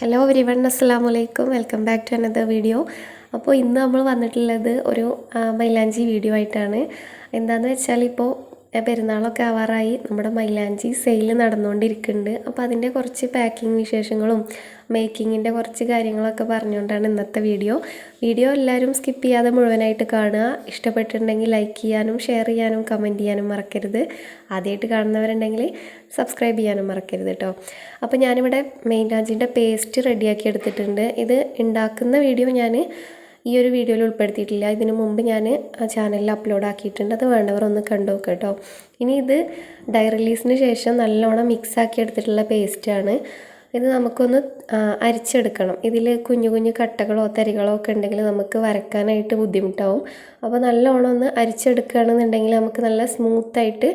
Hello every one അസ്സാം വലൈക്കും welcome back to another video അപ്പോൾ ഇന്ന് നമ്മൾ വന്നിട്ടുള്ളത് ഒരു മൈലാഞ്ചി വീഡിയോ ആയിട്ടാണ്. എന്താണെന്ന് വെച്ചാൽ ഇപ്പോൾ പെരുന്നാളൊക്കെ ആവാറായി. നമ്മുടെ മൈലാഞ്ചി സെയിൽ നടന്നുകൊണ്ടിരിക്കുന്നുണ്ട് അപ്പോൾ അതിന്റെ കുറച്ച് പാക്കിംഗ് വിശേഷങ്ങളും മേക്കിങ്ങിന്റെ കുറച്ച് കാര്യങ്ങളൊക്കെ പറഞ്ഞുകൊണ്ടാണ് ഇന്നത്തെ വീഡിയോ വീഡിയോ എല്ലാവരും സ്കിപ്പ് ചെയ്യാതെ മുഴുവനായിട്ട് കാണുക. ഇഷ്ടപ്പെട്ടിട്ടുണ്ടെങ്കിൽ ലൈക്ക് ചെയ്യാനും ഷെയർ ചെയ്യാനും കമന്റ് ചെയ്യാനും മറക്കരുത്. ആദ്യമായിട്ട് കാണുന്നവരുണ്ടെങ്കിൽ സബ്സ്ക്രൈബ് ചെയ്യാനും മറക്കരുത് കേട്ടോ അപ്പോൾ ഞാനിവിടെ മെയിൻ രാജിന്റെ പേസ്റ്റ് റെഡിയാക്കി എടുത്തിട്ടുണ്ട്. ഇത് ഉണ്ടാക്കുന്ന വീഡിയോ ഞാൻ ഈ ഒരു വീഡിയോയിൽ ഉൾപ്പെടുത്തിയിട്ടില്ല. ഇതിനു മുമ്പ് ഞാൻ ആ ചാനലിൽ അപ്ലോഡ് ആക്കിയിട്ടുണ്ട്. അത് വേണ്ടവർ ഒന്ന് കണ്ടു നോക്കുക കേട്ടോ. ഇനി ഇത് ഡൈ റിലീസിന് ശേഷം നല്ലോണം മിക്സ് ആക്കി എടുത്തിട്ടുള്ള പേസ്റ്റാണ് ഇത് നമുക്കൊന്ന് അരിച്ചെടുക്കണം. ഇതിൽ കുഞ്ഞു കുഞ്ഞു കട്ടകളോ തരികളോ ഒക്കെ ഉണ്ടെങ്കിൽ നമുക്ക് വരക്കാനായിട്ട് ബുദ്ധിമുട്ടാവും. അപ്പോൾ നല്ലോണം ഒന്ന് അരിച്ചെടുക്കുകയാണെന്നുണ്ടെങ്കിൽ നമുക്ക് നല്ല സ്മൂത്തായിട്ട്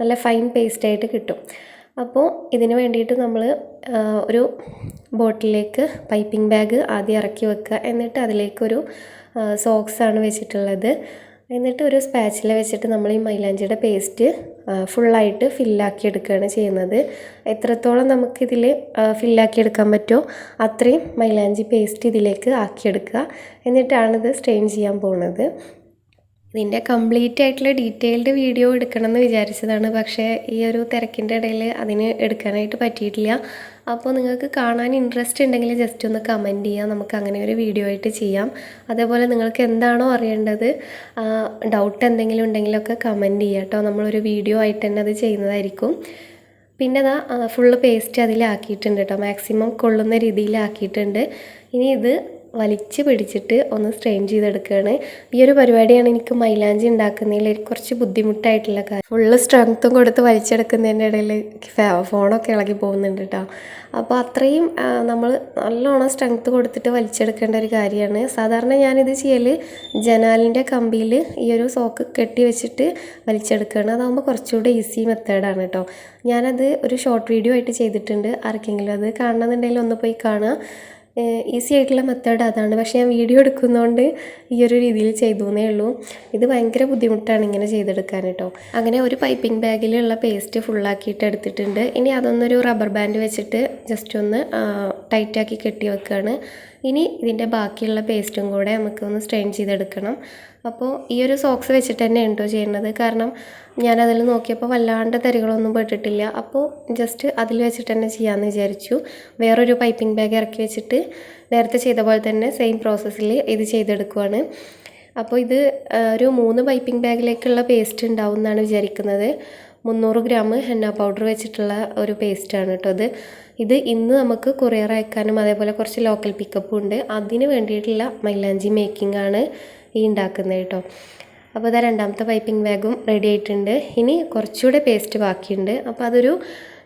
നല്ല ഫൈൻ പേസ്റ്റായിട്ട് കിട്ടും. അപ്പോൾ ഇതിന് വേണ്ടിയിട്ട് നമ്മൾ ഒരു ബോട്ടിലേക്ക് പൈപ്പിംഗ് ബാഗ് ആദ്യം ഇറക്കി വെക്കുക. എന്നിട്ട് അതിലേക്കൊരു സോക്സാണ് വെച്ചിട്ടുള്ളത്. എന്നിട്ട് ഒരു സ്പാച്ചില വെച്ചിട്ട് നമ്മൾ ഈ മൈലാഞ്ചിയുടെ പേസ്റ്റ് ഫുള്ളായിട്ട് ഫില്ലാക്കി എടുക്കുകയാണ് ചെയ്യുന്നത്. എത്രത്തോളം നമുക്കിതിൽ ഫില്ലാക്കി എടുക്കാൻ പറ്റുമോ അത്രയും മൈലാഞ്ചി പേസ്റ്റ് ഇതിലേക്ക് ആക്കിയെടുക്കുക. എന്നിട്ടാണിത് സ്ട്രെയിൻ ചെയ്യാൻ പോകുന്നത് ഇതിന്റെ കംപ്ലീറ്റ് ആയിട്ടുള്ള ഡീറ്റെയിൽഡ് വീഡിയോ എടുക്കണം എന്ന് വിചാരിച്ചതാണ്. പക്ഷേ ഈ ഒരു തിരക്കിന്റെ ഇടയിൽ അതിന് എടുക്കാനായിട്ട് പറ്റിയിട്ടില്ല. അപ്പോൾ നിങ്ങൾക്ക് കാണാൻ ഇൻട്രസ്റ്റ് ഉണ്ടെങ്കിൽ ജസ്റ്റ് ഒന്ന് കമന്റ് ചെയ്യാം. നമുക്ക് അങ്ങനെ ഒരു വീഡിയോ ആയിട്ട് ചെയ്യാം. അതേപോലെ നിങ്ങൾക്ക് എന്താണോ അറിയേണ്ടത് ഡൗട്ട് എന്തെങ്കിലും ഉണ്ടെങ്കിലൊക്കെ കമന്റ് ചെയ്യാം കേട്ടോ. നമ്മളൊരു വീഡിയോ ആയിട്ട് തന്നെ അത് ചെയ്യുന്നതായിരിക്കും. പിന്നെ അതാ ഫുള്ള് പേസ്റ്റ് അതിലാക്കിയിട്ടുണ്ട് കേട്ടോ. മാക്സിമം കൊള്ളുന്ന രീതിയിലാക്കിയിട്ടുണ്ട്. ഇനി ഇത് വലിച്ച് പിടിച്ചിട്ട് ഒന്ന് സ്ട്രെയിൻ ചെയ്തെടുക്കുകയാണ്. ഈ ഒരു പരിപാടിയാണ് എനിക്ക് മൈലാഞ്ചി ഉണ്ടാക്കുന്നതിൽ കുറച്ച് ബുദ്ധിമുട്ടായിട്ടുള്ള കാര്യം. ഫുള്ള് സ്ട്രെങ്ത്തും കൊടുത്ത് വലിച്ചെടുക്കുന്നതിന്റെ ഇടയിൽ ഫോണൊക്കെ ഇളകി പോകുന്നുണ്ട് കേട്ടോ അപ്പോൾ അത്രയും നമ്മൾ നല്ലോണം സ്ട്രെങ്ത്ത് കൊടുത്തിട്ട് വലിച്ചെടുക്കേണ്ട ഒരു കാര്യമാണ്. സാധാരണ ഞാനിത് ചെയ്യൽ ജനാലിന്റെ കമ്പിയിൽ ഈ ഒരു സോക്ക് കെട്ടി വെച്ചിട്ട് വലിച്ചെടുക്കുകയാണ്. അതാകുമ്പോൾ കുറച്ചുകൂടെ ഈസി മെത്തേഡാണ് കേട്ടോ ഞാനത് ഒരു ഷോർട്ട് വീഡിയോ ആയിട്ട് ചെയ്തിട്ടുണ്ട്. ആർക്കെങ്കിലും അത് കാണണമെന്നുണ്ടെങ്കിൽ ഒന്ന് പോയി കാണുക. ഈസി ആയിട്ടുള്ള മെത്തേഡ് അതാണ്. പക്ഷേ ഞാൻ വീഡിയോ എടുക്കുന്നതുകൊണ്ട് ഈ ഒരു രീതിയിൽ ചെയ്തു എന്നേ ഉള്ളൂ. ഇത് ഭയങ്കര ബുദ്ധിമുട്ടാണ് ഇങ്ങനെ ചെയ്തെടുക്കാൻ കേട്ടോ അങ്ങനെ ഒരു പൈപ്പിംഗ് ബാഗിലുള്ള പേസ്റ്റ് ഫുള്ളാക്കിയിട്ട് എടുത്തിട്ടുണ്ട്. ഇനി അതൊന്നൊരു റബ്ബർ ബാൻഡ് വെച്ചിട്ട് ജസ്റ്റ് ഒന്ന് ടൈറ്റാക്കി കെട്ടി വെക്കുകയാണ് ഇനി ഇതിന്റെ ബാക്കിയുള്ള പേസ്റ്റും കൂടെ നമുക്ക് ഒന്ന് സ്ട്രെയിൻ ചെയ്തെടുക്കണം. അപ്പോൾ ഈ ഒരു സോക്സ് വെച്ചിട്ട് തന്നെ ഉണ്ടോ ചെയ്യുന്നത് കാരണം ഞാനതിൽ നോക്കിയപ്പോൾ വല്ലാണ്ട് തരികളൊന്നും പെട്ടിട്ടില്ല. അപ്പോൾ ജസ്റ്റ് അതിൽ വെച്ചിട്ട് തന്നെ ചെയ്യാമെന്ന് വിചാരിച്ചു. വേറൊരു പൈപ്പിംഗ് ബാഗ് ഇറക്കി വെച്ചിട്ട് നേരത്തെ ചെയ്ത പോലെ തന്നെ സെയിം പ്രോസസ്സിൽ ഇത് ചെയ്തെടുക്കുവാണ്. അപ്പോൾ ഇത് ഒരു മൂന്ന് പൈപ്പിംഗ് ബാഗിലേക്കുള്ള പേസ്റ്റ് ഉണ്ടാവും എന്നാണ് വിചാരിക്കുന്നത്. മുന്നൂറ് ഗ്രാം ഹെന്ന പൗഡർ വെച്ചിട്ടുള്ള ഒരു പേസ്റ്റാണ് കേട്ടോ അത് ഇത്. ഇന്ന് നമുക്ക് കൊറിയർ അയക്കാനും അതേപോലെ കുറച്ച് ലോക്കൽ പിക്കപ്പും ഉണ്ട്. അതിന് വേണ്ടിയിട്ടുള്ള മൈലാഞ്ചി മേക്കിംഗ് ആണ് ഈ ഉണ്ടാക്കുന്നത് കേട്ടോ അപ്പോൾ അതാ രണ്ടാമത്തെ പൈപ്പിംഗ് ബാഗും റെഡി ആയിട്ടുണ്ട്. ഇനി കുറച്ചുകൂടെ പേസ്റ്റ് ബാക്കിയുണ്ട്. അപ്പോൾ അതൊരു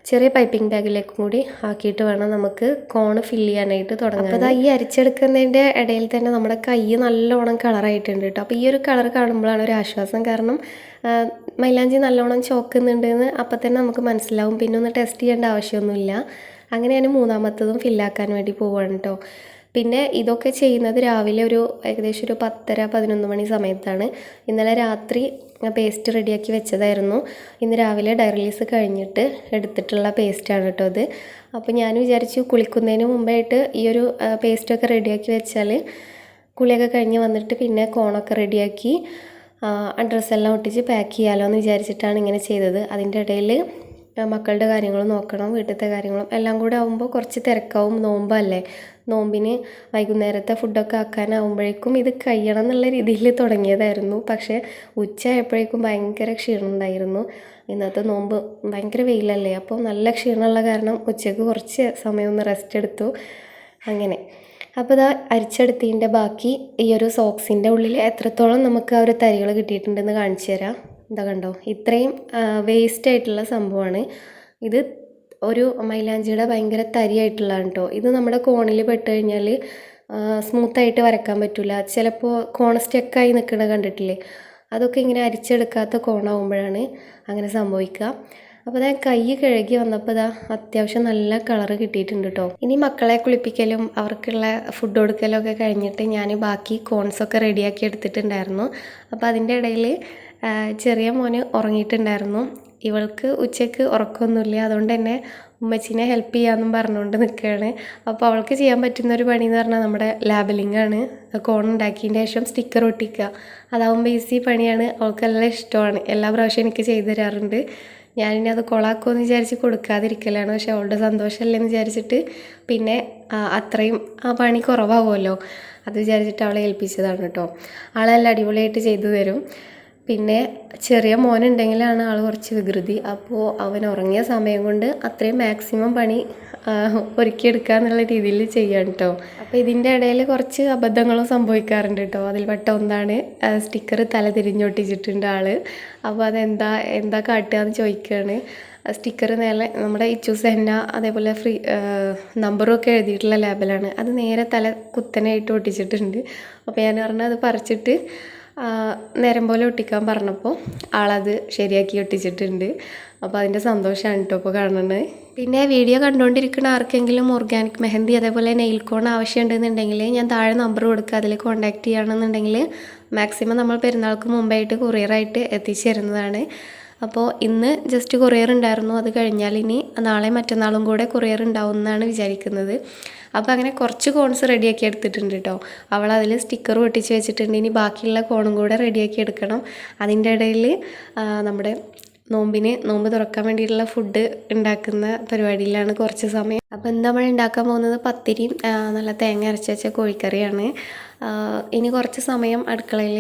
ചെറിയ പൈപ്പിംഗ് ബാഗിലേക്കും കൂടി ആക്കിയിട്ട് വേണം നമുക്ക് കോണ് ഫില്ല് ചെയ്യാനായിട്ട് തുടങ്ങാം അപ്പോൾ ഈ അരിച്ചെടുക്കുന്നതിന്റെ ഇടയിൽ തന്നെ നമ്മുടെ കൈ നല്ലോണം കളറായിട്ടുണ്ട് കേട്ടോ. അപ്പോൾ ഈ ഒരു കളർ കാണുമ്പോഴാണ് ഒരു ആശ്വാസം. കാരണം മൈലാഞ്ചി നല്ലോണം ചോക്കുന്നുണ്ടെന്ന് അപ്പം തന്നെ നമുക്ക് മനസ്സിലാവും. പിന്നെ ഒന്ന് ടെസ്റ്റ് ചെയ്യേണ്ട ആവശ്യമൊന്നുമില്ല. അങ്ങനെ ഞാൻ മൂന്നാമത്തതും ഫില്ലാക്കാൻ വേണ്ടി പോവാണ് കേട്ടോ. പിന്നെ ഇതൊക്കെ ചെയ്യുന്നത് രാവിലെ ഒരു ഏകദേശം ഒരു പത്തര പതിനൊന്ന് മണി സമയത്താണ്. ഇന്നലെ രാത്രി പേസ്റ്റ് റെഡിയാക്കി വെച്ചതായിരുന്നു. ഇന്ന് രാവിലെ ഡയറിലീസ് കഴിഞ്ഞിട്ട് എടുത്തിട്ടുള്ള പേസ്റ്റാണ് കേട്ടോ അത്. അപ്പോൾ ഞാൻ വിചാരിച്ചു കുളിക്കുന്നതിന് മുമ്പായിട്ട് ഈ ഒരു പേസ്റ്റൊക്കെ റെഡിയാക്കി വെച്ചാൽ കുളിയൊക്കെ കഴിഞ്ഞ് വന്നിട്ട് പിന്നെ കോണൊക്കെ റെഡിയാക്കി ഡ്രസ്സെല്ലാം ഒട്ടിച്ച് പാക്ക് ചെയ്യാമല്ലോ എന്ന് വിചാരിച്ചിട്ടാണ് ഇങ്ങനെ ചെയ്തത്. അതിന്റെ ഇടയിൽ മക്കളുടെ കാര്യങ്ങളും നോക്കണം വീട്ടിലത്തെ കാര്യങ്ങളും എല്ലാം കൂടെ ആകുമ്പോൾ കുറച്ച് തിരക്കാവും നോമ്പല്ലേ? നോമ്പിന് വൈകുന്നേരത്തെ ഫുഡൊക്കെ ആക്കാനാവുമ്പോഴേക്കും ഇത് കഴിയണം എന്നുള്ള രീതിയിൽ തുടങ്ങിയതായിരുന്നു. പക്ഷേ ഉച്ചയായപ്പോഴേക്കും ഭയങ്കര ക്ഷീണം ഉണ്ടായിരുന്നു. ഇന്നത്തെ നോമ്പ് ഭയങ്കര വെയിലല്ലേ അപ്പോൾ നല്ല ക്ഷീണമുള്ള കാരണം ഉച്ചയ്ക്ക് കുറച്ച് സമയം ഒന്ന് റെസ്റ്റ് എടുത്തു. അങ്ങനെ. അപ്പോൾ ഇതാ അരിച്ചെടുത്തതിന്റെ ബാക്കി ഈ ഒരു സോക്സിന്റെ ഉള്ളിൽ എത്രത്തോളം നമുക്ക് ആ ഒരു തരികൾ കിട്ടിയിട്ടുണ്ടെന്ന് കാണിച്ചു തരാം. എന്താ കണ്ടോ ഇത്രയും വേസ്റ്റ് ആയിട്ടുള്ള സംഭവമാണ്. ഇത് ഒരു മൈലാഞ്ചിയുടെ ഭയങ്കര തരിയായിട്ടുള്ളതാണ് കേട്ടോ ഇത് നമ്മുടെ കോണിൽ പെട്ട് കഴിഞ്ഞാൽ സ്മൂത്തായിട്ട് വരക്കാൻ പറ്റില്ല ചിലപ്പോൾ കോണ സ്റ്റെക്കായി നിൽക്കുന്നത് കണ്ടിട്ടില്ലേ? അതൊക്കെ ഇങ്ങനെ അരിച്ചെടുക്കാത്ത കോണാവുമ്പോഴാണ് അങ്ങനെ സംഭവിക്കുക. അപ്പോൾ ഞാൻ കൈ കഴുകി വന്നപ്പോൾ ഇതാ അത്യാവശ്യം നല്ല കളർ കിട്ടിയിട്ടുണ്ട് കേട്ടോ ഇനി മക്കളെ കുളിപ്പിക്കലും അവർക്കുള്ള ഫുഡ് കൊടുക്കലും ഒക്കെ കഴിഞ്ഞിട്ട് ഞാൻ ബാക്കി കോൺസൊക്കെ റെഡിയാക്കി എടുത്തിട്ടുണ്ടായിരുന്നു. അപ്പോൾ അതിന്റെ ഇടയിൽ ചെറിയ മോന് ഉറങ്ങിയിട്ടുണ്ടായിരുന്നു. ഇവൾക്ക് ഉച്ചയ്ക്ക് ഉറക്കമൊന്നുമില്ല. അതുകൊണ്ട് തന്നെ ഉമ്മച്ചിനെ ഹെൽപ്പ് ചെയ്യാമെന്നും പറഞ്ഞുകൊണ്ട് നിൽക്കുകയാണ്. അപ്പോൾ അവൾക്ക് ചെയ്യാൻ പറ്റുന്ന ഒരു പണി എന്ന് പറഞ്ഞാൽ നമ്മുടെ ലാബലിംഗ് ആണ്. കോൺ ഉണ്ടാക്കിയതിന്റെ ശേഷം സ്റ്റിക്കർ ഒട്ടിക്കുക. അതാവുമ്പോൾ ഈസി പണിയാണ്. അവൾക്ക് നല്ല ഇഷ്ടമാണ്. എല്ലാ പ്രാവശ്യം എനിക്ക് ചെയ്തു തരാറുണ്ട്. ഞാനിനി അത് കൊളാക്കുമെന്ന് വിചാരിച്ച് കൊടുക്കാതിരിക്കലാണ്. പക്ഷെ അവളുടെ സന്തോഷമല്ലെന്ന് വിചാരിച്ചിട്ട് പിന്നെ അത്രയും ആ പണി കുറവാകുമല്ലോ അത് വിചാരിച്ചിട്ട് അവളെ ഏൽപ്പിച്ചതാണ് കേട്ടോ. ആളെല്ലാം അടിപൊളിയായിട്ട് ചെയ്തു തരും. പിന്നെ ചെറിയ മോനുണ്ടെങ്കിലാണ് ആൾ കുറച്ച് വികൃതി. അപ്പോൾ അവൻ ഉറങ്ങിയ സമയം കൊണ്ട് അത്രയും മാക്സിമം പണി ഒരുക്കിയെടുക്കുക എന്നുള്ള രീതിയിൽ ചെയ്യാണ് കേട്ടോ അപ്പോൾ ഇതിന്റെ ഇടയിൽ കുറച്ച് അബദ്ധങ്ങളും സംഭവിക്കാറുണ്ട് കേട്ടോ അതിൽ പെട്ട ഒന്നാണ് സ്റ്റിക്കർ തല തിരിഞ്ഞൊട്ടിച്ചിട്ടുണ്ട് ആൾ അപ്പോൾ അതെന്താ എന്താ കാട്ടുക എന്ന് ചോദിക്കുകയാണ് സ്റ്റിക്കർ നേരെ നമ്മുടെ ഇച്ചൂസ് എന്ന അതേപോലെ ഫ്രീ നമ്പറും ഒക്കെ എഴുതിയിട്ടുള്ള ലേബലാണ് അത് നേരെ തല കുത്തനായിട്ട് ഒട്ടിച്ചിട്ടുണ്ട്. അപ്പോൾ ഞാൻ പറഞ്ഞത് അത് പറിച്ചിട്ട് നേരം പോലെ ഒട്ടിക്കാൻ പറഞ്ഞപ്പോൾ ആളത് ശരിയാക്കി ഒട്ടിച്ചിട്ടുണ്ട്. അപ്പോൾ അതിന്റെ സന്തോഷമാണ് കേട്ടോ ഇപ്പോൾ കാണുന്നത്. പിന്നെ വീഡിയോ കണ്ടുകൊണ്ടിരിക്കുന്ന ആർക്കെങ്കിലും ഓർഗാനിക് മെഹന്തി അതേപോലെ നെയിൽ കോൺ ആവശ്യമുണ്ടെന്നുണ്ടെങ്കിൽ ഞാൻ താഴെ നമ്പർ കൊടുക്കുക അതിൽ കോൺടാക്റ്റ് ചെയ്യുകയാണെന്നുണ്ടെങ്കിൽ മാക്സിമം നമ്മൾ പെരുന്നാൾക്ക് മുമ്പായിട്ട് കൊറിയറായിട്ട് എത്തിച്ചു തരുന്നതാണ് അപ്പോൾ ഇന്ന് ജസ്റ്റ് കൊറിയർ ഉണ്ടായിരുന്നു അത് കഴിഞ്ഞാൽ ഇനി നാളെ മറ്റന്നാളും കൂടെ കൊറിയർ ഉണ്ടാവും എന്നാണ് വിചാരിക്കുന്നത്. അപ്പോൾ അങ്ങനെ കുറച്ച് കോൺസ് റെഡിയാക്കി എടുത്തിട്ടുണ്ട് കേട്ടോ അവൾ അതിൽ സ്റ്റിക്കർ ഒട്ടിച്ച് വെച്ചിട്ടുണ്ട് ഇനി ബാക്കിയുള്ള കോണും കൂടെ റെഡിയാക്കി എടുക്കണം. അതിന്റെ ഇടയിൽ നമ്മുടെ നോമ്പിന് നോമ്പ് തുറക്കാൻ വേണ്ടിയിട്ടുള്ള ഫുഡ് ഉണ്ടാക്കുന്ന പരിപാടിയിലാണ് കുറച്ച് സമയം. അപ്പോൾ എന്താ നമ്മൾ ഉണ്ടാക്കാൻ പോകുന്നത് പത്തിരിയും നല്ല തേങ്ങ അരച്ച് വെച്ച കോഴിക്കറിയാണ്. ഇനി കുറച്ച് സമയം അടുക്കളയിൽ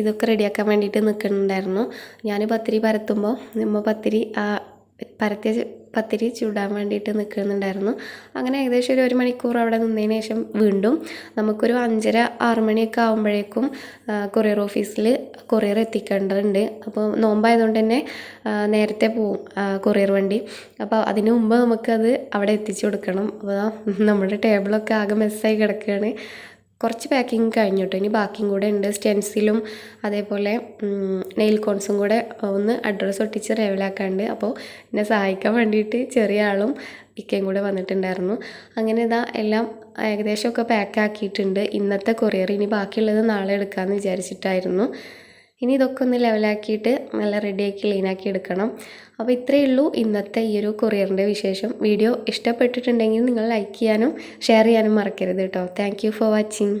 ഇതൊക്കെ റെഡിയാക്കാൻ വേണ്ടിയിട്ട് നിൽക്കുന്നുണ്ടായിരുന്നു. ഞാൻ പത്തിരി പരത്തുമ്പോൾ നമ്മൾ പത്തിരി ആ പരത്തിയ പത്തിരി ചൂടാൻ വേണ്ടിയിട്ട് നിൽക്കുന്നുണ്ടായിരുന്നു. അങ്ങനെ ഏകദേശം ഒരു ഒരു മണിക്കൂർ അവിടെ നിന്നതിന് ശേഷം വീണ്ടും നമുക്കൊരു അഞ്ചര ആറ് മണിയൊക്കെ ആകുമ്പോഴേക്കും കൊറിയർ ഓഫീസിൽ കൊറിയർ എത്തിക്കേണ്ടതുണ്ട്. അപ്പോൾ നോമ്പായതുകൊണ്ട് തന്നെ നേരത്തെ പോവും കൊറിയർ വണ്ടി. അപ്പോൾ അതിന് മുമ്പ് നമുക്കത് അവിടെ എത്തിച്ചു കൊടുക്കണം. അപ്പോൾ നമ്മുടെ ടേബിളൊക്കെ ആകെ മെസ്സായി കിടക്കുകയാണ്. കുറച്ച് പാക്കിങ് കഴിഞ്ഞു കേട്ടോ ഇനി ബാക്കിയും കൂടെ ഉണ്ട്. സ്റ്റെൻസിലും അതേപോലെ നെയിൽ കോൺസും കൂടെ ഒന്ന് അഡ്രസ്സ് ഒട്ടിച്ച് റേവലാക്കാണ്ട് അപ്പോൾ എന്നെ സഹായിക്കാൻ വേണ്ടിയിട്ട് ചെറിയ ആളും ഇക്കയും കൂടെ വന്നിട്ടുണ്ടായിരുന്നു. അങ്ങനെ ഇതാ എല്ലാം ഏകദേശമൊക്കെ പാക്ക് ആക്കിയിട്ടുണ്ട്. ഇന്നത്തെ കൊറിയർ ഇനി ബാക്കിയുള്ളത് നാളെ എടുക്കാമെന്ന് വിചാരിച്ചിട്ടായിരുന്നു. ഇനി ഇതൊക്കെ ഒന്ന് ലെവലാക്കിയിട്ട് നല്ല റെഡിയാക്കി ക്ലീനാക്കി എടുക്കണം. അപ്പോൾ ഇത്രയേ ഉള്ളൂ ഇന്നത്തെ ഈ ഒരു കൊറിയറിന്റെ വിശേഷം. വീഡിയോ ഇഷ്ടപ്പെട്ടിട്ടുണ്ടെങ്കിൽ നിങ്ങൾ ലൈക്ക് ചെയ്യാനും ഷെയർ ചെയ്യാനും മറക്കരുത് കേട്ടോ. Thank for watching